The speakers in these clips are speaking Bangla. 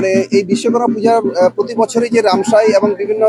মানে এই বিশ্বকর্মা পূজার প্রতি বছরই যে রামসাই এবং বিভিন্ন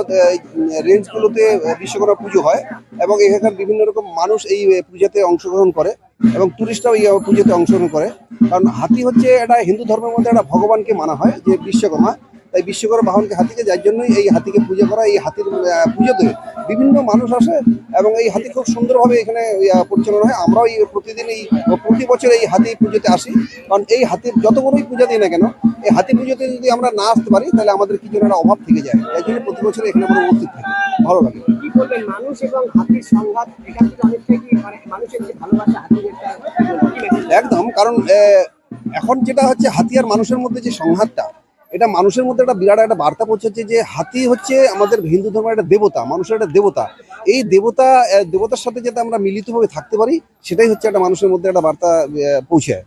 রেঞ্জগুলোতে বিশ্বকর্মা পুজো হয় এবং এখানকার বিভিন্ন রকম মানুষ এই পূজাতে অংশগ্রহণ করে এবং টুরিস্টরাও এই পুজোতে অংশগ্রহণ করে। কারণ হাতি হচ্ছে এটা হিন্দু ধর্মের মধ্যে একটা ভগবানকে মানা হয় যে বিশ্বকর্মা। তাই বিশ্বকর্মা বাহনকে হাতিকে যার জন্যই এই হাতিকে পুজো করা এই হাতির পুজোতে বিভিন্ন মানুষ আসে এবং এই হাতি খুব সুন্দরভাবে এখানে পরিচালনা হয়। আমরাও এই প্রতিদিন এই প্রতি বছর এই হাতি পুজোতে আসি। কারণ এই হাতির যত বড়ই পূজা দিই না কেন এই হাতি পুজোতে যদি আমরা না আসতে পারি তাহলে আমাদের কি যেন একটা অভাব থেকে যায়। তাই জন্য প্রতি বছর এখানে আমরা উপস্থিত থাকি। ভালো লাগে। মানুষ এবং হাতির সংঘাত এখান থেকে অনেকটা মানে মানুষের যে ভালোবাসা? একদম কারণ এখন যেটা হচ্ছে হাতিয়ার মানুষের মধ্যে যে সংঘাতটা এটা মানুষের মধ্যে একটা বিরাট একটা বার্তা পৌঁছাচ্ছে যে হাতি হচ্ছে আমাদের হিন্দু ধর্মের একটা দেবতা মানুষের একটা দেবতা। এই দেবতা দেবতার সাথে যাতে আমরা মিলিতভাবে থাকতে পারি সেটাই হচ্ছে একটা মানুষের মধ্যে একটা বার্তা পৌঁছায়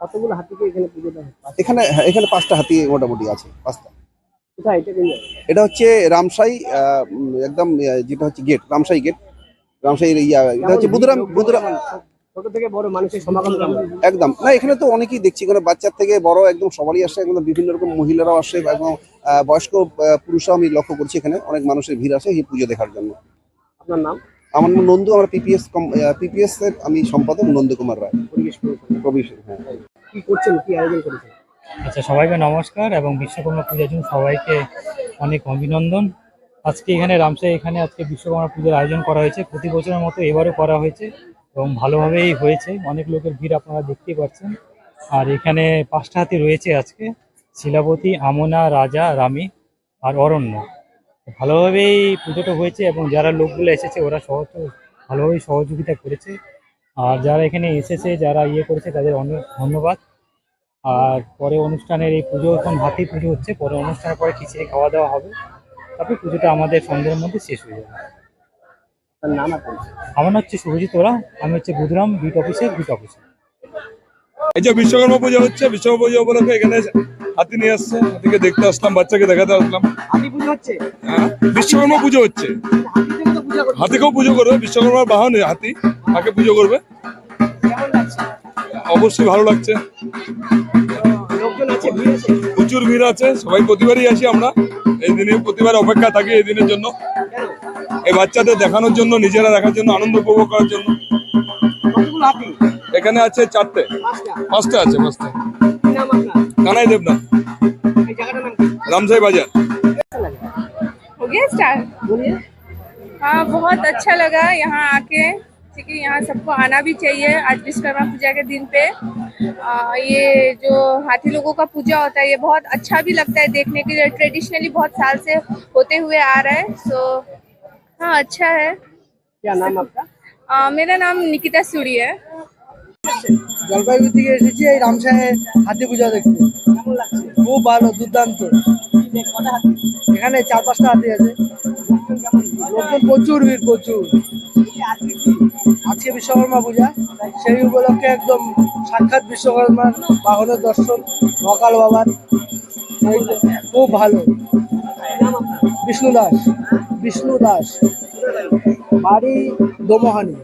কতগুলো হাতিকে এখানে পুজো দেওয়া এখানে হ্যাঁ, এখানে পাঁচটা হাতি মোটামুটি আছে পাঁচটা। এটা হচ্ছে রামসাই একদম যেটা হচ্ছে গেট রামসাই গেট। রামসাই ইয়া এটা হচ্ছে বুধুরাম বুধুরাম ছোট থেকে বড় মানুষের সমাগম একদম। না এখানে তো অনেকেই দেখছি এখানে বাচ্চার থেকে বড় একদম সবারই আসে একদম বিভিন্ন রকম মহিলারাও আসে এবং আহ, বয়স্ক আহ, পুরুষরাও আমি লক্ষ্য করছি এখানে অনেক মানুষের ভিড় আসে এই পুজো দেখার জন্য। আপনার নাম? আমার নাম নন্দু আমার পিপিএস পিপিএস এর আমি সম্পাদক নন্দু কুমার রায়। পরিবেশ হ্যাঁ। কি করছেন কি আয়োজন করেছেন? আচ্ছা সবাইকে নমস্কার এবং বিশ্বকর্মা পূজার জন্য সবাইকে অনেক অভিনন্দন। আজকে এখানে রামসাই এখানে আজকে বিশ্বকর্মা পুজোর আয়োজন করা হয়েছে প্রতি বছরের মতো এবারও করা হয়েছে। এবং ভালোভাবেই হয়েছে। অনেক লোকের ভিড় আপনারা দেখতেই পাচ্ছেন। আর এখানে পাঁচটা হাতি রয়েছে আজকে। শিলাবতী, আমনা, রাজা, রামি আর অরণ্য। ভালোভাবেই পুজোটা হয়েছে এবং যারা লোকগুলো এসেছে ওরা সহজ ভালোভাবেই সহযোগিতা করেছে। আর যারা এখানে এসেছে, যারা ইয়ে করেছে, তাদের অনেক ধন্যবাদ। আর পরে অনুষ্ঠানের এই পুজো, এখন হাতি পুজো হচ্ছে। পরে অনুষ্ঠানের পরে খিচুড়ি খাওয়া দাওয়া হবে। তারপরে পুজোটা আমাদের সন্ধ্যের মধ্যে শেষ হয়ে যাবে। নাম আমার নাম হচ্ছে শুভজিৎ ওরা আমি হচ্ছে বুধরাম বিট অফিসের বিট অফিসার এই যে বিশ্বকর্মা পুজো হচ্ছে বিশ্বকর্মা পুজো উপলক্ষে এখানে হাতি নিয়ে আসছে হাতিকে দেখতে আসলাম বাচ্চাকে দেখাতে আসলাম। হাতি পুজো হচ্ছে? হ্যাঁ, বিশ্বকর্মা পুজো হচ্ছে। হাতিকেও পুজো করবে বিশ্বকর্মার বাহন হাতি তাকে পুজো করবে? অবশ্যই ভালো লাগছে। তো লোকজন আছে ভিড় আছে? প্রচুর ভিড় আছে সবাই প্রতিবারই আসি আমরা। এই দিনে প্রতিবার অপেক্ষা থাকি এই দিনের জন্য। এই বাচ্চাদের দেখানোর জন্য নিজেরা দেখার জন্য আনন্দ উপভোগ रामसाई बाज़ार हाँ बहुत अच्छा लगा यहाँ आके। ठीक है यहाँ सबको आना भी चाहिए आज विश्वकर्मा पूजा के दिन पे। आ, ये जो हाथी लोगों का पूजा होता है ये बहुत अच्छा भी लगता है देखने के लिए। ट्रेडिशनली बहुत साल से होते हुए आ रहा है सो हाँ अच्छा है क्या नाम आपका आ, मेरा नाम निकिता सूरी है জলপাইগুড়ি থেকে এসেছি এই রামসায় হাতি পূজা দেখতে কেমন লাগছে খুব ভালো দুর্দান্ত কি দেখ- কটা হাতি এখানে চার পাঁচটা হাতি আছে লোকজন কেমন লোকজন প্রচুর ভিড় প্রচুর এই যে আজকে কি আজকে বিশ্বকর্মা পূজা সেই উপলক্ষে একদম সাক্ষাৎ বিশ্বকর্মার বাহনের দর্শন মকাল বাবার এই তো, খুব ভালো নাম আপনার বিষ্ণু দাস বিষ্ণু দাস। বাড়ি দোমোহানি।